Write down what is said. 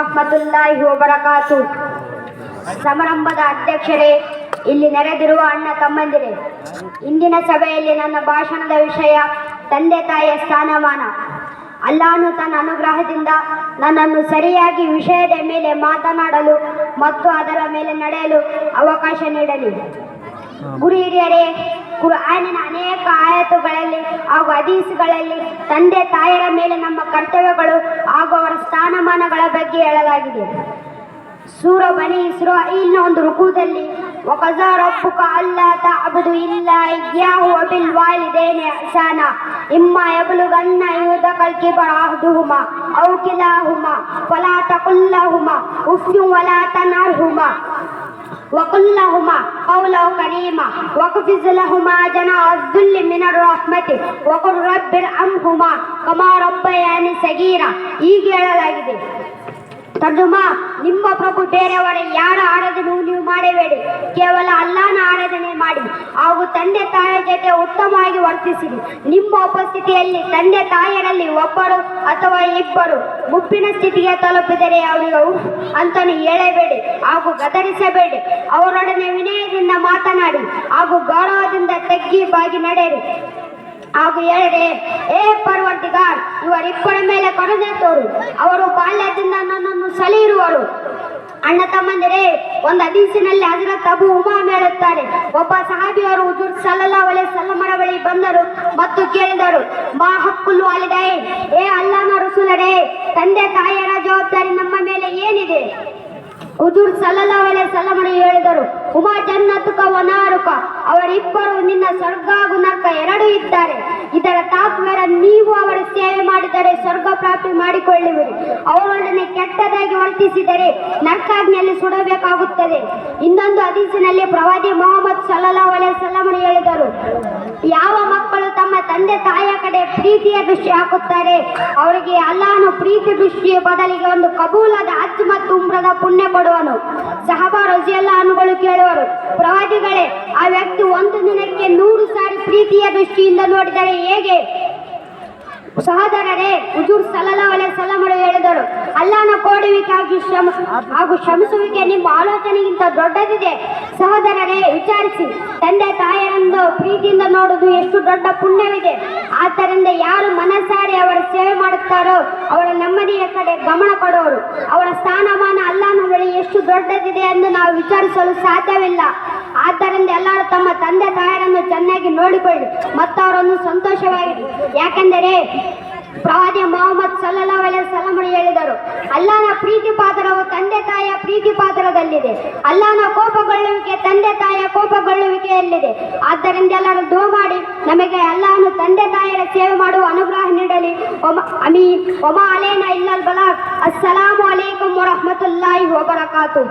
ರಹಮತುಲ್ಲಾಹಿ ಸಮಾರಂಭದ ಅಧ್ಯಕ್ಷರೇ, ಇಲ್ಲಿ ನೆರೆದಿರುವ ಅಣ್ಣ ತಮ್ಮಂದಿರೇ, ಇಂದಿನ ಸಭೆಯಲ್ಲಿ ನನ್ನ ಭಾಷಣದ ವಿಷಯ ತಂದೆ ತಾಯಿಯ ಸ್ಥಾನಮಾನ. ಅಲ್ಲಾನು ತನ್ನ ಅನುಗ್ರಹದಿಂದ ನನ್ನನ್ನು ಸರಿಯಾಗಿ ವಿಷಯದ ಮೇಲೆ ಮಾತನಾಡಲು ಮತ್ತು ಅದರ ಮೇಲೆ ನಡೆಯಲು ಅವಕಾಶ ನೀಡಲಿ. ಗುರು ಹಿರಿಯರೇ ಕುರ್ಆನಿನ ಅನೇಕ ಆಯತುಗಳಲ್ಲಿ ಹಾಗೂ ಹದೀಸ್ಗಳಲ್ಲಿ ತಂದೆ ತಾಯರ ಮೇಲೆ ನಮ್ಮ ಕರ್ತವ್ಯಗಳು ಹಾಗೂ ಅವರ ಸ್ಥಾನಮಾನಗಳ ಬಗ್ಗೆ ಹೇಳಲಾಗಿದೆ ಸೂರ ಬನಿ ಇಸ್ರಾಯಿಲ್ನ ಒಂದು ರುಕುದಲ್ಲಿ وقضى ربك ألا تعبدوا إلا إياه وبالوالدين إحسانا إما يبلغن عندك الكبر أحدهما أو كلاهما فلا تقل لهما أف ولا تنهرهما وقل لهما قولا كريما واقفز لهما جناح الذل من الرحمة وقل رب ارحمهما كما ربياني صغيرا ಹೀಗೆ ಹೇಳಲಾಗಿದೆ ತರ್ಜುಮಾ ನಿಮ್ಮ ಪ್ರಭು ಬೇರೆಯವರ ಕೇವಲ ಅಲ್ಲಾನ ಆರಾಧನೆ ಮಾಡಿ, ಹಾಗೂ ತಂದೆ ತಾಯಿಯ ಜೊತೆ ಉತ್ತಮವಾಗಿ ವರ್ತಿಸಿರಿ. ನಿಮ್ಮ ಉಪಸ್ಥಿತಿಯಲ್ಲಿ ತಂದೆ ತಾಯಿಯರಲ್ಲಿ ಒಬ್ಬರು ಅಥವಾ ಇಬ್ಬರು ಮುಪ್ಪಿನ ಸ್ಥಿತಿಗೆ ತಲುಪಿದರೆ ಅವರಿಗೆ ಅಂತಲೂ ಹೇಳಬೇಡಿ ಹಾಗೂ ಗದರಿಸಬೇಡಿ. ಅವರೊಡನೆ ವಿನಯದಿಂದ ಮಾತನಾಡಿ ಹಾಗೂ ಗೌರವದಿಂದ ತಗ್ಗಿ ಬಾಗಿ ನಡೆಯಿರಿ ಹಾಗೂ ಹೇಳಿದೆ ಏ ಪರ್ವರ್ತಿಗಾರ್ ಇವರಿಬ್ಬರ ಮೇಲೆ ಕರುಣೆ ತೋರು. ಅವರು ಬಾಲ್ಯದಿಂದ ನನ್ನನ್ನು ಸಲಿರುವರು ಅಣ್ಣ ತಮ್ಮಂದಿರೇ ಒಂದು ಹದೀಸಿನಲ್ಲಿ ಹಜರತ್ ಅಬು ಉಮಾ ಹೇಳುತ್ತಾರೆ. ಒಬ್ಬ ಸಹಾಬಿಯವರು ಹುಜೂರ್ ಸಲ್ಲಲ್ಲಾಹು ಅಲೈಹಿ ಬಳಿ ಬಂದರು ಮತ್ತು ಕೇಳಿದರು, ಮಾ ಹಕ್ಕುಲ್ ವಾಲಿದೈ ಏ ಅಲ್ಲಾನ ರಸೂಲರೇ, ತಂದೆ ತಾಯಿಯರ ಜವಾಬ್ದಾರಿ ನಮ್ಮ ಮೇಲೆ ಏನಿದೆ? ಹುಜೂರ್ ಸಲ್ಲಲ್ಲಾಹು ಅಲೈಹಿ ಹೇಳಿದರು, ಉಮಾ ಜನ್ನತುಕ ವನಾರುಕ, ಅವರಿಬ್ಬರು ನಿನ್ನ ಸ್ವರ್ಗ ಎರಡೂ ಇದ್ದಾರೆ. ಇದರ ತಾತ್ಪರ್ಯ ನೀವು ಅವರ ಸೇವೆ ಮಾಡಿದರೆ ಸ್ವರ್ಗ ಪ್ರಾಪ್ತಿ ಮಾಡಿಕೊಳ್ಳುವಿರಿ. ಅವರೊಡನೆ ಕೆಟ್ಟದಾಗಿ ವರ್ತಿಸಿದರೆ ನರ್ಕಾಗ್ನಲ್ಲಿ ಸುಡಬೇಕಾಗುತ್ತದೆ. ಇನ್ನೊಂದು ಅದೀಸಿನಲ್ಲಿ ಪ್ರವಾದಿ ಮೊಹಮ್ಮದ್ ಸಲ್ಲಲ್ಲಾಹು ಅಲೈಹಿ ಸಲ್ಲಮರು ಹೇಳಿದರು, ಯಾವ ಮಕ್ಕಳು ತಮ್ಮ ತಂದೆ ತಾಯಿಯ ಕಡೆ ಪ್ರೀತಿಯ ದೃಷ್ಟಿ ಹಾಕುತ್ತಾರೆ? ಅವರಿಗೆ ಅಲ್ಲಾನು ಪ್ರೀತಿ ದೃಷ್ಟಿಯ ಬದಲಿಗೆ ಒಂದು ಕಬೂಲಾದ ಅಚ್ಚು ಮತ್ತು ಉಮ್ರದ ಪುಣ್ಯ ಕೊಡುವನು. ಸಹಬಾ ರಜಿಯಲ್ಲ ಅನುಗಳು ಕೇಳುವರು. ಪ್ರವಾದಿಗಳೇ, ಆ ವ್ಯಕ್ತಿ ಒಂದು ದಿನಕ್ಕೆ ನೂರು ಸಾರಿ ಪ್ರೀತಿಯ ದೃಷ್ಟಿಯಿಂದ ನೋಡಿದರೆ ಹೇಗೆ? ಸಹೋದರರೇ, ಹುಜೂರ್ ಸಲ್ಲಲ್ಲಾಹು ಅಲೈಹಿ ಸಲ್ಲಮರು ಹೇಳಿದರು ಅಲ್ಲನ ಕೋಡುವಿಕಾಗಿ ಶ್ರಮ ಹಾಗೂ ಶ್ರಮಿಸುವಿಕೆ ನಿಮ್ಮ ಆಲೋಚನೆಗಿಂತ ದೊಡ್ಡದಿದೆ. ಸಹೋದರರೇ, ವಿಚಾರಿಸಿ. ತಂದೆ ತಾಯರಂದು ಪ್ರೀತಿಯಿಂದ ನೋಡುವುದು ಎಷ್ಟು ದೊಡ್ಡ ಪುಣ್ಯವಿದೆ. ಆದ್ದರಿಂದ ಯಾರು ಮನಸಾರಿ ಅವರ ಸೇವೆ ಮಾಡುತ್ತಾರೋ ಅವರ ನೆಮ್ಮದಿಯ ಕಡೆ ಗಮನ ಕೊಡೋರು. ಅವರ ಸ್ಥಾನಮಾನ ಅಲ್ಲಾನ ಬಳಿ ಎಷ್ಟು ದೊಡ್ಡದಿದೆ ಎಂದು ನಾವು ವಿಚಾರಿಸಲು ಸಾಧ್ಯವಿಲ್ಲ. ಆದ್ದರಿಂದ ಎಲ್ಲರೂ ತಮ್ಮ ತಂದೆ ತಾಯರನ್ನು ಚೆನ್ನಾಗಿ ನೋಡಿಕೊಳ್ಳಿ. ಮತ್ತು ಅವರನ್ನು ಸಂತೋಷವಾಗಿರಿ. ಯಾಕೆಂದರೆ ಪ್ರವಾದಿ ಮೊಹಮ್ಮದ್ ಸಲ್ಲಾ ಸಲ್ಲಮರು ಹೇಳಿದರು, ಅಲ್ಲಾನ ಪ್ರೀತಿ ಪಾತ್ರವು ತಂದೆ ತಾಯಿಯ ಪ್ರೀತಿ ಪಾತ್ರದಲ್ಲಿದೆ ಅಲ್ಲಾನ ಕೋಪಗೊಳ್ಳುವಿಕೆ, ತಂದೆ ತಾಯಿಯ ಕೋಪಗೊಳ್ಳುವಿಕೆಯಲ್ಲಿದೆ. ಆದ್ದರಿಂದ ಎಲ್ಲರೂ ದೋ ಮಾಡಿ, ನಮಗೆ ಅಲ್ಲಾನು ತಂದೆ ತಾಯಿಯರ ಸೇವೆ ಮಾಡುವ ಅನುಗ್ರಹ ನೀಡಲಿ. ಒಮ, ಅಮೀನ್. ಒಮ ಅಲೇನ ಇಲ್ಲಲ್ ಬಲಾಕ್ ಅಸ್ಸಲಾಮು ಅಲೈಕುಂ ವರಹಮತುಲ್ಲಾಹಿ ವಬರಕಾತು.